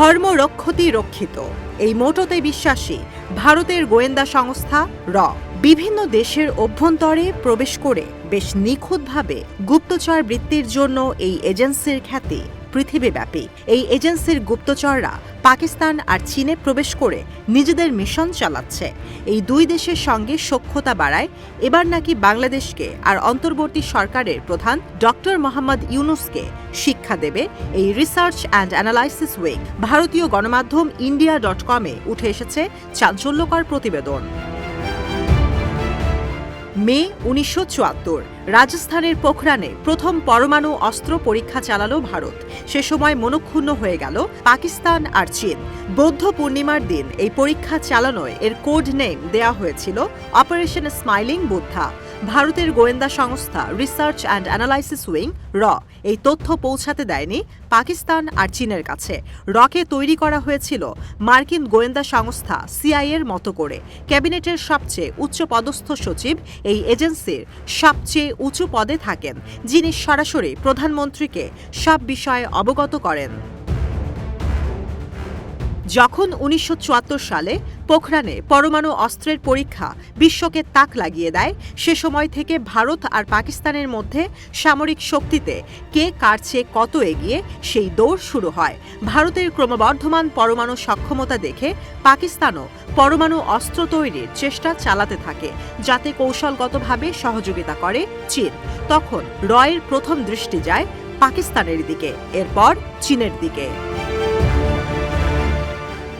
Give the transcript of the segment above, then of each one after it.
ধর্ম রক্ষতি রক্ষিত। এই মোটোতে বিশ্বাসী ভারতের গোয়েন্দা সংস্থা র। বিভিন্ন দেশের অভ্যন্তরে প্রবেশ করে বেশ নিখুঁতভাবে গুপ্তচর বৃত্তির জন্য এই এজেন্সির খ্যাতি। পৃথিবীব্যাপী। এই এজেন্সির গুপ্তচররা পাকিস্তান আর চীনে প্রবেশ করে নিজেদের মিশন চালাচ্ছে। এই দুই দেশের সঙ্গে সখ্যতা বাড়ায় এবার নাকি বাংলাদেশকে আর অন্তর্বর্তী সরকারের প্রধান ডক্টর মোহাম্মদ ইউনুসকে শিক্ষা দেবে। এই রিসার্চ অ্যান্ড অ্যানালাইসিস উইং ভারতীয় গণমাধ্যম ইন্ডিয়া ডট কমে উঠে এসেছে চাঞ্চল্যকর প্রতিবেদন। মে উনিশশো চুয়াত্তর। রাজস্থানের পোখরানে প্রথম পরমাণু অস্ত্র পরীক্ষা চালালো ভারত। সে সময় মনক্ষুণ্ণ হয়ে গেল পাকিস্তান আর চীন। বৌদ্ধ পূর্ণিমার দিন এই পরীক্ষা চালানোয় এর কোড নেম দেয়া হয়েছিল অপারেশন স্মাইলিং বুদ্ধা। ভারতের গোয়েন্দা সংস্থা রিসার্চ অ্যান্ড অ্যানালাইসিস উইং, র। এই তথ্য পৌঁছাতে দেয়নি পাকিস্তান আর চীনের কাছে। রকে তৈরি করা হয়েছিল মার্কিন গোয়েন্দা সংস্থা সিআইএর মতো করে। ক্যাবিনেটের সবচেয়ে উচ্চ পদস্থ সচিব এই এজেন্সির সবচেয়ে উঁচু পদে থাকেন, যিনি সরাসরি প্রধানমন্ত্রীকে সব বিষয়ে অবগত করেন। যখন উনিশশো চুয়াত্তর সালে পোখরানে পরমাণু অস্ত্রের পরীক্ষা বিশ্বকে তাক লাগিয়ে দেয়, সে সময় থেকে ভারত আর পাকিস্তানের মধ্যে সামরিক শক্তিতে কে কার চেয়ে কত এগিয়ে সেই দৌড় শুরু হয়। ভারতের ক্রমবর্ধমান পরমাণু সক্ষমতা দেখে পাকিস্তানও পরমাণু অস্ত্র তৈরির চেষ্টা চালাতে থাকে, যাতে কৌশলগতভাবে সহযোগিতা করে চীন। তখন রয়ের প্রথম দৃষ্টি যায় পাকিস্তানের দিকে, এরপর চীনের দিকে।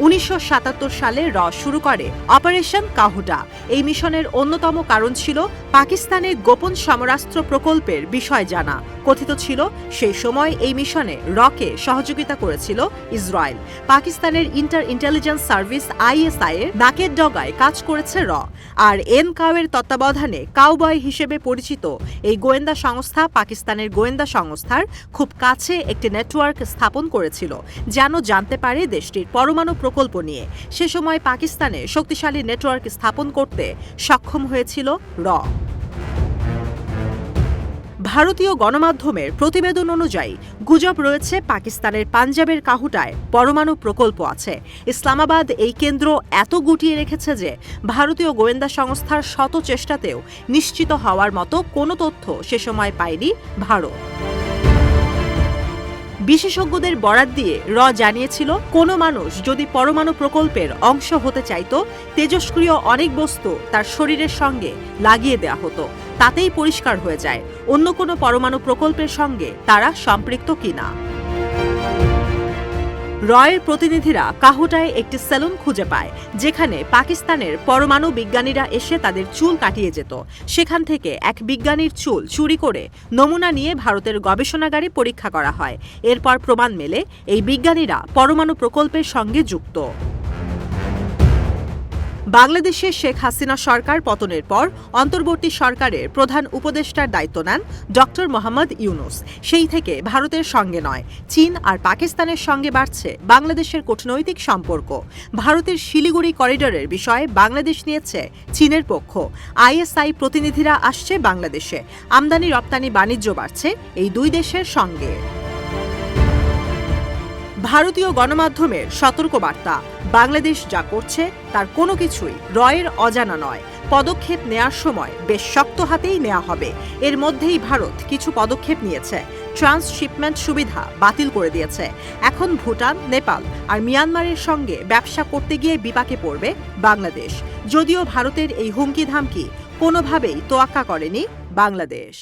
উনিশশো সাতাত্তর সালে র শুরু করে অপারেশন কাহুটা। এই মিশনের অন্যতম কারণ ছিল পাকিস্তানের গোপন সমরাস্ত্র প্রকল্পের বিষয় জানা। কথিত ছিল, সেই সময় এই মিশনে রকে সহযোগিতা করেছিল ইসরায়েল। পাকিস্তানের ইন্টার ইন্টেলিজেন্স সার্ভিস আইএসআই এর নাকের ডগায় কাজ করেছে র। আর এন কাওয়ের তত্ত্বাবধানে কাউবয় হিসেবে পরিচিত এই গোয়েন্দা সংস্থা পাকিস্তানের গোয়েন্দা সংস্থার খুব কাছে একটি নেটওয়ার্ক স্থাপন করেছিল, যেন জানতে পারে দেশটির পরমাণু প্রকল্প নিয়ে। সে সময় পাকিস্তানে শক্তিশালী নেটওয়ার্ক স্থাপন করতে সক্ষম হয়েছিল র। ভারতীয় গণমাধ্যমের প্রতিবেদন অনুযায়ী, গুজব রয়েছে পাকিস্তানের পাঞ্জাবের কাহুটায় পরমাণু প্রকল্প আছে। ইসলামাবাদ এই কেন্দ্র এত গুটিয়ে রেখেছে যে, ভারতীয় গোয়েন্দা সংস্থার শত চেষ্টাতেও নিশ্চিত হওয়ার মতো কোনো তথ্য সে সময় পায়নি ভারত। বিশেষজ্ঞদের বরাত দিয়ে র জানিয়েছিল, কোনো মানুষ যদি পরমাণু প্রকল্পের অংশ হতে চাইত তেজস্ক্রিয় অনেক বস্তু তার শরীরের সঙ্গে লাগিয়ে দেয়া হতো, তাতেই পরিষ্কার হয়ে যায়। অন্য কোনো পরমাণু প্রকল্পের সঙ্গে তারা সম্পৃক্ত কিনা। রয়ের প্রতিনিধিরা কাহোটায় একটি সেলুন খুঁজে পায়, যেখানে পাকিস্তানের পরমাণু বিজ্ঞানীরা এসে তাদের চুল কাটিয়ে যেত। সেখান থেকে এক বিজ্ঞানীর চুল চুরি করে নমুনা নিয়ে ভারতের গবেষণাগারে পরীক্ষা করা হয়। এরপর প্রমাণ মেলে, এই বিজ্ঞানীরা পরমাণু প্রকল্পের সঙ্গে যুক্ত। বাংলাদেশে শেখ হাসিনা সরকার পতনের পর অন্তর্বর্তী সরকারের প্রধান উপদেষ্টার দায়িত্ব নেন ডক্টর মোহাম্মদ ইউনুস। সেই থেকে ভারতের সঙ্গে নয়, চীন আর পাকিস্তানের সঙ্গে বাড়ছে বাংলাদেশের কূটনৈতিক সম্পর্ক। ভারতের শিলিগুড়ি করিডোরের বিষয়ে বাংলাদেশ নিয়েছে চীনের পক্ষ। আইএসআই প্রতিনিধিরা আসছে বাংলাদেশে। আমদানি রপ্তানি বাণিজ্য বাড়ছে এই দুই দেশের সঙ্গে। ভারতীয় গণমাধ্যমের সতর্কবার্তা। বাংলাদেশ যা করছে, তার কোনো কিছুই রয়ের অজানা নয়। পদক্ষেপ নেয়ার সময় বেশ শক্ত হাতেই নেওয়া হবে। এর মধ্যেই ভারত কিছু পদক্ষেপ নিয়েছে। ট্রান্সশিপমেন্ট সুবিধা বাতিল করে দিয়েছে। এখন ভুটান, নেপাল আর মিয়ানমারের সঙ্গে ব্যবসা করতে গিয়ে বিপাকে পড়বে বাংলাদেশ। যদিও ভারতের এই হুমকি ধামকি কোনোভাবেই তোয়াক্কা করেনি বাংলাদেশ।